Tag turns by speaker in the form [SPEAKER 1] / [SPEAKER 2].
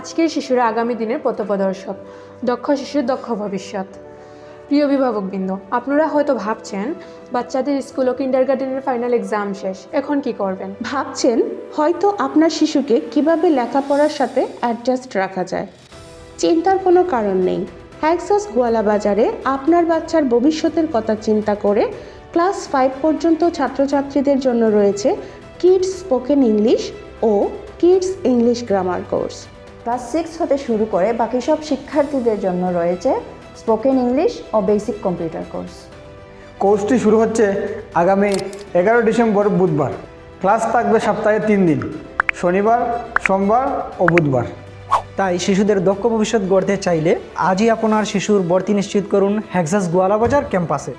[SPEAKER 1] আজকের শিশুরা আগামী দিনের পথপ্রদর্শক। দক্ষ শিশুর দক্ষ ভবিষ্যৎ। প্রিয় অভিভাবকবৃন্দ, আপনারা হয়তো ভাবছেন, বাচ্চাদের স্কুল ও কিন্ডার গার্ডেনের ফাইনাল এক্সাম শেষ, এখন কি করবেন?
[SPEAKER 2] ভাবছেন, হয়তো আপনার শিশুকে কীভাবে লেখাপড়ার সাথে অ্যাডজাস্ট রাখা যায়। চিন্তার কোনো কারণ নেই। হ্যাক্সাস গোয়ালা বাজারে আপনার বাচ্চার ভবিষ্যতের কথা চিন্তা করে ক্লাস ফাইভ পর্যন্ত ছাত্রছাত্রীদের জন্য রয়েছে কিডস স্পোকেন ইংলিশ ও kids English grammar course
[SPEAKER 3] class six হতে শুরু করে বাকি সব শিক্ষার্থীদের জন্য রয়েছে স্পোকেন ইংলিশ ও বেসিক কম্পিউটার কোর্স।
[SPEAKER 4] কোর্সটি শুরু হচ্ছে আগামী এগারো ডিসেম্বর বুধবার। ক্লাস থাকবে সপ্তাহে তিন দিন শনিবার সোমবার ও বুধবার।
[SPEAKER 5] তাই শিশুদের দক্ষ ভবিষ্যৎ গড়তে চাইলে আজই আপনার শিশুর ভর্তি নিশ্চিত করুন হ্যাক্সাস গোয়ালাবাজার ক্যাম্পাসে।